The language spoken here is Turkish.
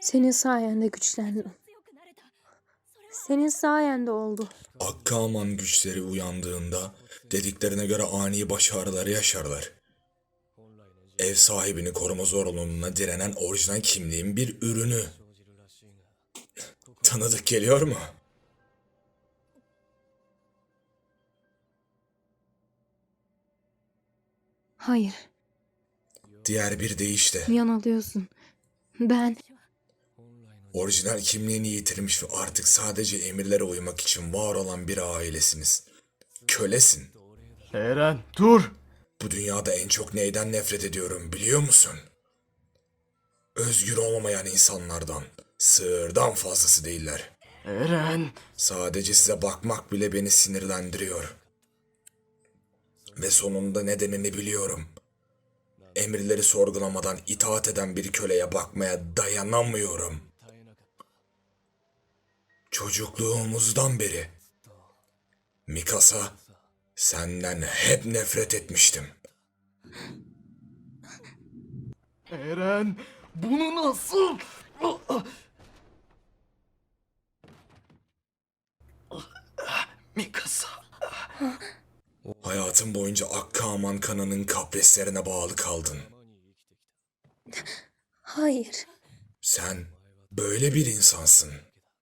Senin sayende güçlendim. Senin sayende oldu. Akkaman güçleri uyandığında dediklerine göre ani baş ağrıları yaşarlar. Ev sahibini koruma zorunluluğuna direnen orijinal kimliğin bir ürünü. Tanıdık geliyor mu? Hayır, Diğer bir deyişle yanılıyorsun. Ben orijinal kimliğini yitirmiş ve artık sadece emirlere uymak için var olan bir ailesiniz. Kölesin. Eren dur. Bu dünyada en çok neyden nefret ediyorum biliyor musun? Özgür olamayan insanlardan. Sığırdan fazlası değiller. Eren. Sadece size bakmak bile beni sinirlendiriyor. Ve sonunda nedenini biliyorum. Emirleri sorgulamadan itaat eden bir köleye bakmaya dayanamıyorum. Çocukluğumuzdan beri. Mikasa, senden hep nefret etmiştim. Eren. Bunu nasıl? Mikasa. Hayatın boyunca Akkaman kanının kaprislerine bağlı kaldın. hayır. Sen böyle bir insansın.